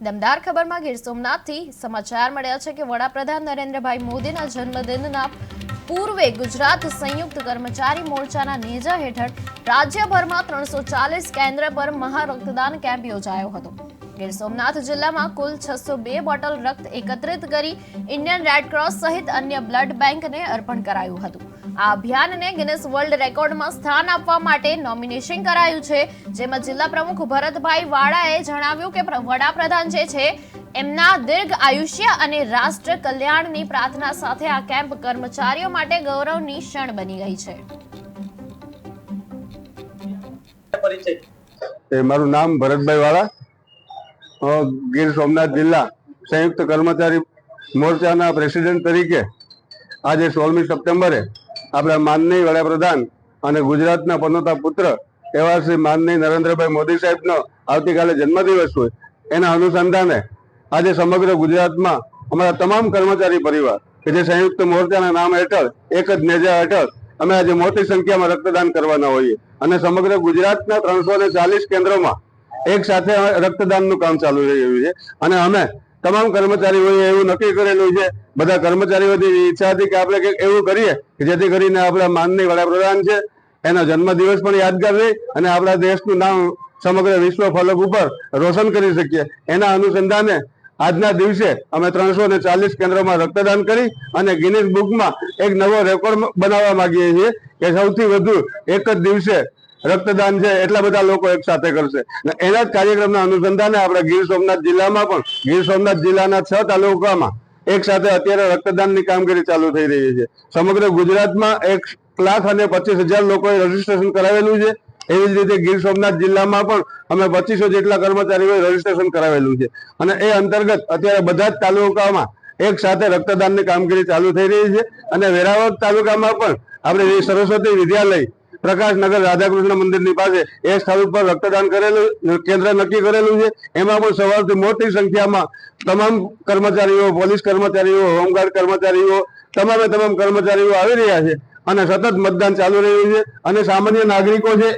દમદાર ખબરમાં ગીર સોમનાથથી સમાચાર મળ્યા છે કે વડાપ્રધાન નરેન્દ્રભાઈ મોદીના જન્મદિનના પૂર્વે ગુજરાત સંયુક્ત કર્મચારી મોરચાના નેજા હેઠળ રાજ્યભરમાં ત્રણસો ચાલીસ કેન્દ્ર પર મહા રક્તદાન કેમ્પ યોજાયો હતો. ગીર સોમનાથ જિલ્લામાં કુલ છસો બે બોટલ રક્ત એકત્રિત કરી ઇન્ડિયન રેડક્રોસ સહિત અન્ય બ્લડ બેંકને અર્પણ કરાયું હતું. આ અભિયાનને ગિનેસ વર્લ્ડ રેકોર્ડમાં સ્થાન આપવા માટે નોમિનેશન કરાયું છે. જેમાં જિલ્લા પ્રમુખ ભરતભાઈ વાળાએ જણાવ્યું કે વડાપ્રધાન જે છે, એમના દીર્ઘ આયુષ્ય અને રાષ્ટ્ર કલ્યાણની પ્રાર્થના સાથે આ કેમ્પ કર્મચારીઓ માટે ગૌરવની ક્ષણ બની ગઈ છે. મારું નામ ભરતભાઈ વાળા. ગીર સોમનાથ જિલ્લા સંયુક્ત કર્મચારી મોરચાના પ્રેસિડેન્ટ તરીકે આજે સોળમી સપ્ટેમ્બરે આપણા માનનીય વડાપ્રધાન અને ગુજરાતના પનોતા પુત્ર એવા શ્રી માનનીય નરેન્દ્રભાઈ મોદી સાહેબનો આવતીકાલે જન્મદિવસ હોય, એના અનુસંધાને આજે સમગ્ર ગુજરાતમાં અમારા તમામ કર્મચારી પરિવાર કે જે સંયુક્ત મોરચાના નામ હેઠળ, એક જ નેજા હેઠળ અમે આજે મોટી સંખ્યામાં રક્તદાન કરવાના હોઈએ અને સમગ્ર ગુજરાતના ત્રણસો ને ચાલીસ કેન્દ્રોમાં એક સાથે રક્તદાનનું કામ ચાલુ રહ્યું છે. અને અમે તમામ કર્મચારીઓએ એવું નક્કી કરેલું છે. બધા કર્મચારીઓની ઈચ્છા હતી કે આપણે કંઈક એવું કરીએ કે જેથી કરીને આપણા માનનીય વડાપ્રધાન છે, એનો જન્મદિવસ પણ યાદગાર રહે અને આપણા દેશનું નામ સમગ્ર વિશ્વ ફલક ઉપર રોશન કરી શકીએ. એના અનુસંધાને આજના દિવસે અમે ત્રણસો ને ચાલીસ કેન્દ્રોમાં રક્તદાન કરી અને ગિનિસ બુકમાં એક નવો રેકોર્ડ બનાવવા માંગીએ છીએ કે સૌથી વધુ એક જ દિવસે રક્તદાન છે, એટલા બધા લોકો એક સાથે કરશે. અને એના જ કાર્યક્રમના અનુસંધાને આપણે ગીર સોમનાથ જિલ્લામાં પણ, ગીર સોમનાથ જિલ્લાના છ તાલુકામાં એક સાથે અત્યારે રક્તદાનની કામગીરી ચાલુ થઈ રહી છે. સમગ્ર ગુજરાતમાં એક લાખ અને પચીસ હજાર લોકોએ રજીસ્ટ્રેશન કરાવેલું છે. એવી જ રીતે ગીર સોમનાથ જિલ્લામાં પણ અમે પચીસો જેટલા કર્મચારીઓએ રજીસ્ટ્રેશન કરાવેલું છે. અને એ અંતર્ગત અત્યારે બધા જ તાલુકામાં એક સાથે રક્તદાનની કામગીરી ચાલુ થઈ રહી છે. અને વેરાવળ તાલુકામાં પણ આપણે સરસ્વતી વિદ્યાલય પ્રકાશનગર રાધાકૃષ્ણ મંદિરની પાસે એ સ્થળ ઉપર રક્તદાન કરેલું, કેન્દ્ર નક્કી કરેલું છે. એમાં પણ સવારથી મોટી સંખ્યામાં તમામ કર્મચારીઓ, પોલીસ કર્મચારીઓ, હોમગાર્ડ કર્મચારીઓ, તમામે તમામ કર્મચારીઓ આવી રહ્યા છે અને સતત મતદાન ચાલુ રહ્યું છે અને સામાન્ય નાગરિકો છે